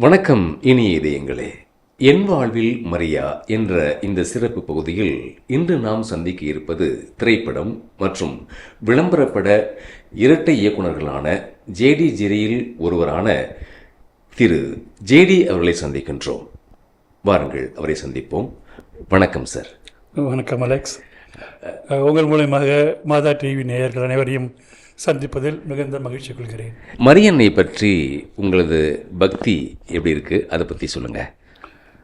வணக்கம் இனிய இதயங்களே. என் வாழ்வில் மரியா என்ற இந்த சிறப்பு பகுதியில் இன்று நாம் சந்திக்க இருப்பது திரைப்படம் மற்றும் விளம்பரப்பட இரட்டை இயக்குனர்களான ஜேடி ஜெரியில் ஒருவரான திரு ஜேடி அவர்களை சந்திக்கின்றோம். வாருங்கள் அவரை சந்திப்போம். வணக்கம் சார். வணக்கம் அலெக்ஸ். உங்கள் மூலயமாக மாதா டிவி நேயர்கள் அனைவரையும் சந்திப்பதில் மிகுந்த மகிழ்ச்சி கொள்கிறேன். மரியன்னை பற்றி உங்களது பக்தி எப்படி இருக்கு? அதை பற்றி சொல்லுங்க.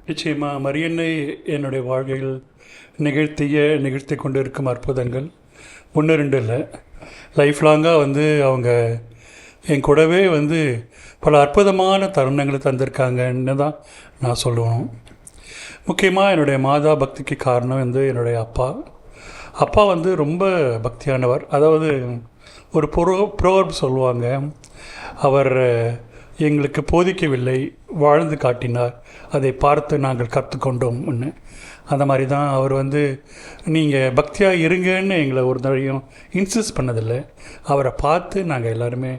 நிச்சயமாக மரியன்னை என்னுடைய வாழ்க்கையில் நிகழ்த்திய நிகழ்த்தி கொண்டு இருக்கும் அற்புதங்கள் ஒன்று ரெண்டு இல்லை லைஃப் லாங்காக வந்து அவங்க என் கூடவே வந்து பல அற்புதமான தருணங்களை தந்திருக்காங்கன்னு தான் நான் சொல்லணும் முக்கியமாக என்னுடைய மாதா பக்திக்கு காரணம் வந்து என்னுடைய அப்பா. அப்பா வந்து ரொம்ப பக்தியானவர். அதாவது ஒரு புரோ ப்ரோவர்ப் சொல்லுவாங்க. அவர் எங்களுக்கு போதிக்கவில்லை வாழ்ந்து காட்டினார். அதை பார்த்து நாங்கள் கற்றுக்கொண்டோம்னு அந்த மாதிரி தான் அவர் வந்து நீங்கள் பக்தியாக இருங்கன்னு எங்களை ஒரு தடையும் இன்சிஸ்ட் பண்ணதில்லை. அவரை பார்த்து நாங்கள் எல்லாருமே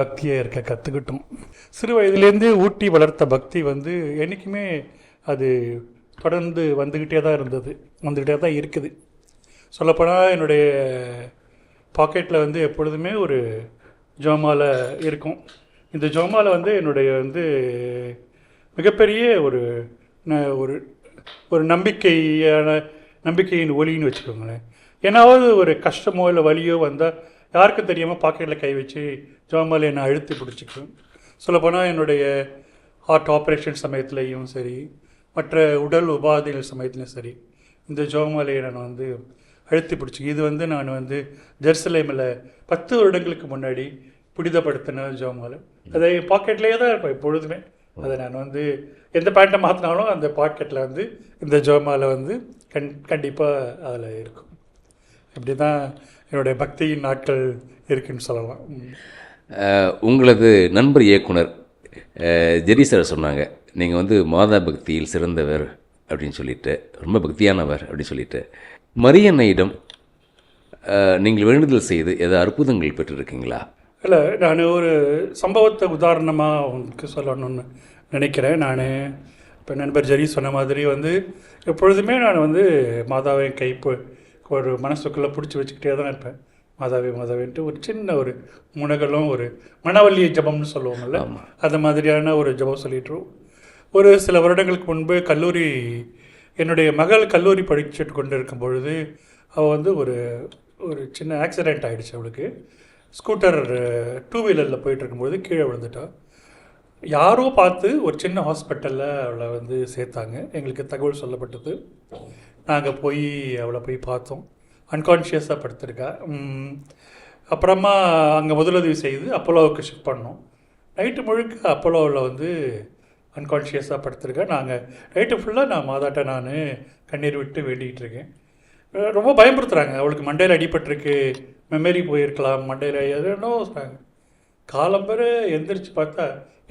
பக்தியாக இருக்க கற்றுக்கிட்டோம் சிறு வயதுலேருந்து ஊட்டி வளர்த்த பக்தி வந்து என்றைக்குமே அது தொடர்ந்து வந்துக்கிட்டே தான் இருந்தது. வந்துக்கிட்டே தான் இருக்குது. சொல்லப்போனால் என்னுடைய பாக்கெட்டில் வந்து எப்பொழுதுமே ஒரு ஜோமாலை இருக்கும். இந்த ஜோமாலை வந்து என்னுடைய வந்து மிகப்பெரிய ஒரு ஒரு ஒரு நம்பிக்கையான நம்பிக்கையின் ஒலின்னு வச்சுக்கோங்களேன். ஏன்னாவது ஒரு கஷ்டமோ இல்லை வலியோ வந்தால் யாருக்கும் தெரியாமல் பாக்கெட்டில் கை வச்சு ஜோமாலை நான் அழுத்தி பிடிச்சிக்குவேன் சொல்லப்போனால் என்னுடைய ஹார்ட் ஆப்ரேஷன் சமயத்துலேயும் சரி மற்ற உடல் உபாதைகள் சமயத்துலையும் சரி இந்த ஜோமாலையை நான் வந்து அழுத்தி பிடிச்சி. இது வந்து நான் வந்து ஜெருசலேமில் பத்து வருடங்களுக்கு முன்னாடி புனிதப்படுத்தின ஜோமாலை. அதை பாக்கெட்லேயே தான் இருப்பேன் எப்பொழுதுமே. அதை நான் வந்து எந்த பேண்ட்டை மாற்றினாலும் அந்த பாக்கெட்டில் வந்து இந்த ஜோமாலை வந்து கண் கண்டிப்பாக அதில் இருக்கும். இப்படி தான் என்னுடைய பக்தியின் நாட்கள் இருக்குன்னு சொல்லலாம். உங்களது நண்பர் இயக்குனர் அஹ், சொன்னாங்க நீங்கள் வந்து மாதா பக்தியில் சிறந்தவர் அப்படின்னு சொல்லிட்டு. ரொம்ப பக்தியானவர் அப்படின்னு சொல்லிட்டு. மரியன்னையிடம் நீங்கள் வேண்டுதல் செய்து ஏதாவது அற்புதங்கள் பெற்றிருக்கீங்களா? இல்லை நான் ஒரு சம்பவத்தை உதாரணமாக உங்களுக்கு சொல்லணும்னு நினைக்கிறேன். நான் இப்போ நண்பர் ஜெரி சொன்ன மாதிரி வந்து எப்பொழுதுமே நான் வந்து மாதாவை கை பொ- ஒரு மனசுக்குள்ளே பிடிச்சி வச்சுக்கிட்டே தான் இருப்பேன். மாதாவே மாதாவேன்ட்டு ஒரு சின்ன ஒரு முனகலும் ஒரு மனவள்ளி ஜபம்னு சொல்லுவோம்ல அந்த மாதிரியான ஒரு ஜபம் சொல்லிட்டுருவோம் ஒரு சில வருடங்களுக்கு முன்பு கல்லூரி என்னுடைய மகள் கல்லூரி படிச்சுட்டு கொண்டு இருக்கும் பொழுது அவள் வந்து ஒரு ஒரு சின்ன ஆக்சிடெண்ட் ஆகிடுச்சு அவளுக்கு. ஸ்கூட்டர் டூ வீலரில் போயிட்டுருக்கும்போது கீழே விழுந்துட்டாள் யாரோ பார்த்து ஒரு சின்ன ஹாஸ்பிட்டலில் அவளை வந்து சேர்த்தாங்க. எங்களுக்கு தகவல் சொல்லப்பட்டது. நாங்கள் போய் அவளை போய் பார்த்தோம். அன்கான்ஷியஸாக படுத்திருக்கா. அப்புறமா அங்கே முதலுதவி செய்து அப்போலோவுக்கு ஷிஃப்ட் பண்ணோம். நைட்டு முழுக்க அப்போலோவில் வந்து அன்கான்ஷியஸாக படுத்திருக்கேன். நாங்கள் நைட்டு ஃபுல்லாக நான் மாதாட்ட நான் கண்ணீர் விட்டு வேண்டிகிட்டு இருக்கேன். ரொம்ப பயமுறுத்துகிறாங்க அவளுக்கு மண்டையில் அடிபட்டிருக்கு. மெமரி போயிருக்கலாம். மண்டையில் எதுனோ சொல்கிறாங்க காலம்பர எந்திரிச்சு பார்த்தா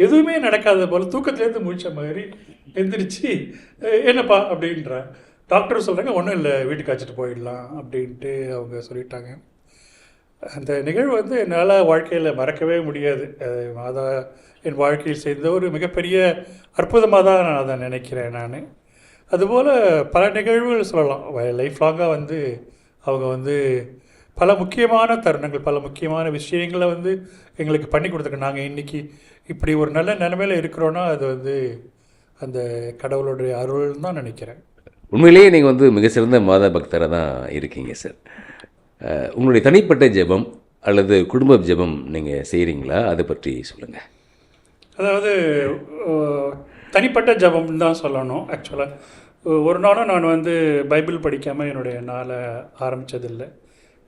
எதுவுமே நடக்காத போல் தூக்கத்துலேருந்து முழிச்ச மாதிரி எந்திரிச்சு என்னப்பா? அப்படின்றா. டாக்டர் சொல்கிறாங்க ஒன்றும் இல்லை வீட்டுக்கு அழைச்சிட்டு போயிடலாம். அப்படின்ட்டு அவங்க சொல்லிட்டாங்க. அந்த நிகழ்வு வந்து என்னால் வாழ்க்கையில் மறக்கவே முடியாது. மாதா என் வாழ்க்கையில் செய்த ஒரு மிகப்பெரிய அற்புதமாக தான் நான் அதை நினைக்கிறேன் நான். அதுபோல் பல நிகழ்வுகள் சொல்லலாம். லைஃப் லாங்காக வந்து அவங்க வந்து பல முக்கியமான தருணங்கள் பல முக்கியமான விஷயங்களை வந்து எங்களுக்கு பண்ணி கொடுத்துருக்கோம் நாங்கள் இன்றைக்கி இப்படி ஒரு நல்ல நிலைமையில் இருக்கிறோன்னா அது வந்து அந்த கடவுளுடைய அருள் தான் நினைக்கிறேன். உண்மையிலேயே நீங்கள் வந்து மிக சிறந்த மாதா பக்தராக தான் இருக்கீங்க சார். உங்களுடைய தனிப்பட்ட ஜெபம் அல்லது குடும்ப ஜெபம் நீங்கள் செய்கிறீங்களா அதை பற்றி சொல்லுங்கள் அதாவது தனிப்பட்ட ஜபம் தான் சொல்லணும் ஆக்சுவலாக ஒரு நாளும் நான் வந்து பைபிள் படிக்காமல் என்னுடைய நாளை ஆரம்பித்ததில்லை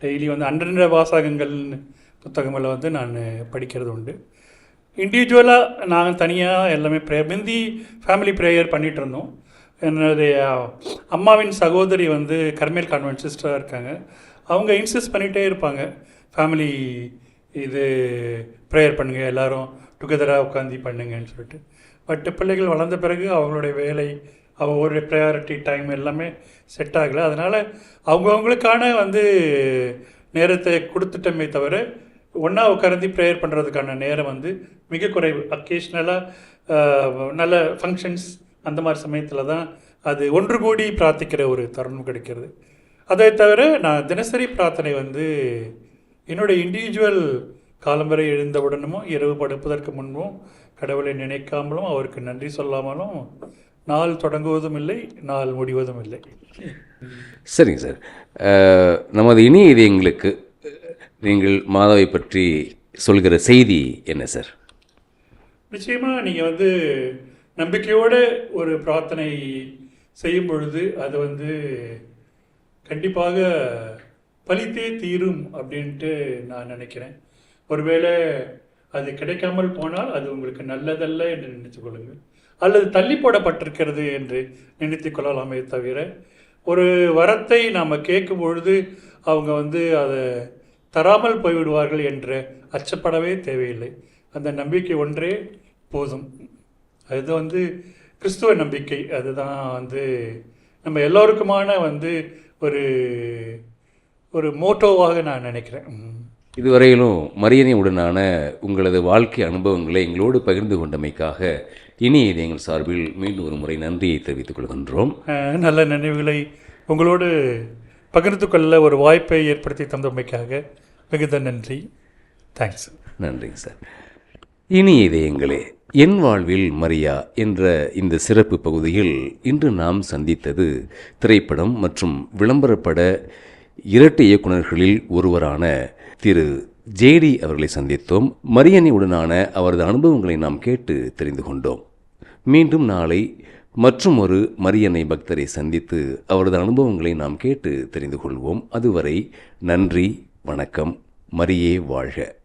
டெய்லி வந்து அன்றன்ற வாசகங்கள்னு புத்தகங்களை வந்து நான் படிக்கிறது உண்டு. இண்டிவிஜுவலாக நான் தனியாக எல்லாமே ப்ரேயர் முந்தி ஃபேமிலி ப்ரேயர் பண்ணிகிட்டு இருந்தோம். என்னுடைய அம்மாவின் சகோதரி வந்து கர்மேல் கான்வென்ட் சிஸ்டராக இருக்காங்க. அவங்க இன்சிஸ்ட் பண்ணிகிட்டே இருப்பாங்க. ஃபேமிலி இது ப்ரேயர் பண்ணுங்கள் எல்லோரும் டுகெதராக உட்காந்து பண்ணுங்கன்னு சொல்லிட்டு. பட் பிள்ளைகள் வளர்ந்த பிறகு அவங்களுடைய வேலை அவங்களுடைய ப்ரையாரிட்டி டைம் எல்லாமே செட் ஆகலை. அதனால் அவங்கவுங்களுக்கான வந்து நேரத்தை கொடுத்துட்டோமே தவிர ஒன்றா உட்கார்ந்து ப்ரேயர் பண்ணுறதுக்கான நேரம் வந்து மிக குறைவு. அக்கேஷ்னலாக நல்ல ஃபங்க்ஷன்ஸ் அந்த மாதிரி சமயத்தில் தான் அது ஒன்று கூடி பிரார்த்திக்கிற ஒரு தருணம் கிடைக்கிறது. அதை தவிர நான் தினசரி பிரார்த்தனை வந்து என்னுடைய இண்டிவிஜுவல் காலம் வரை எழுந்தவுடனும் இரவு படுப்பதற்கு முன்பும் கடவுளை நினைக்காமலும் அவருக்கு நன்றி சொல்லாமலும் நாள் தொடங்குவதும் இல்லை நாள் முடிவதும் இல்லை. சரிங்க சார். நமது இனிய இதயங்களுக்கு நீங்கள் மாதாவை பற்றி சொல்கிற செய்தி என்ன சார்? நிச்சயமாக நீங்கள் வந்து நம்பிக்கையோடு ஒரு பிரார்த்தனை செய்யும் பொழுது அது வந்து கண்டிப்பாக பலித்தே தீரும் அப்படின்ட்டு நான் நினைக்கிறேன். ஒருவேளை அது கிடைக்காமல் போனால் அது உங்களுக்கு நல்லதல்ல என்று நினைத்து கொள்ளுங்கள். அல்லது தள்ளி போடப்பட்டிருக்கிறது என்று நினைத்துக் கொள்ளலாமே தவிர ஒரு வரத்தை நாம் கேட்கும் பொழுது அவங்க வந்து அதை தராமல் போய்விடுவார்கள் என்ற அச்சப்படவே தேவையில்லை. அந்த நம்பிக்கை ஒன்றே போதும். அது வந்து கிறிஸ்துவ நம்பிக்கை. அதுதான் வந்து நம்ம எல்லோருக்குமான வந்து ஒரு ஒரு மோட்டோவாக நான் நினைக்கிறேன். இதுவரையிலும் மரியனை உடனான உங்களது வாழ்க்கை அனுபவங்களை எங்களோடு பகிர்ந்து கொண்டமைக்காக இனிய இதயங்கள் சார்பில் மீண்டும் ஒரு முறை நன்றியை தெரிவித்துக் கொள்கின்றோம். நல்ல நினைவுகளை உங்களோடு பகிர்ந்து கொள்ள ஒரு வாய்ப்பை ஏற்படுத்தி தந்தமைக்காக மிகுந்த நன்றி. தேங்க்ஸ் நன்றிங்க சார். இனிய இதயங்களே என் வாழ்வில் மரியா என்ற இந்த சிறப்பு பகுதியில் இன்று நாம் சந்தித்தது திரைப்படம் மற்றும் விளம்பரப்பட இரட்டை இயக்குனர்களில் ஒருவரான திரு ஜேடி அவர்களை சந்தித்தோம். மரியனையுடனான அவரது அனுபவங்களை நாம் கேட்டு தெரிந்து கொண்டோம். மீண்டும் நாளை மற்றும் ஒரு மரியனை பக்தரை சந்தித்து அவரது அனுபவங்களை நாம் கேட்டு தெரிந்து கொள்வோம். அதுவரை நன்றி வணக்கம். மரியே வாழ்க.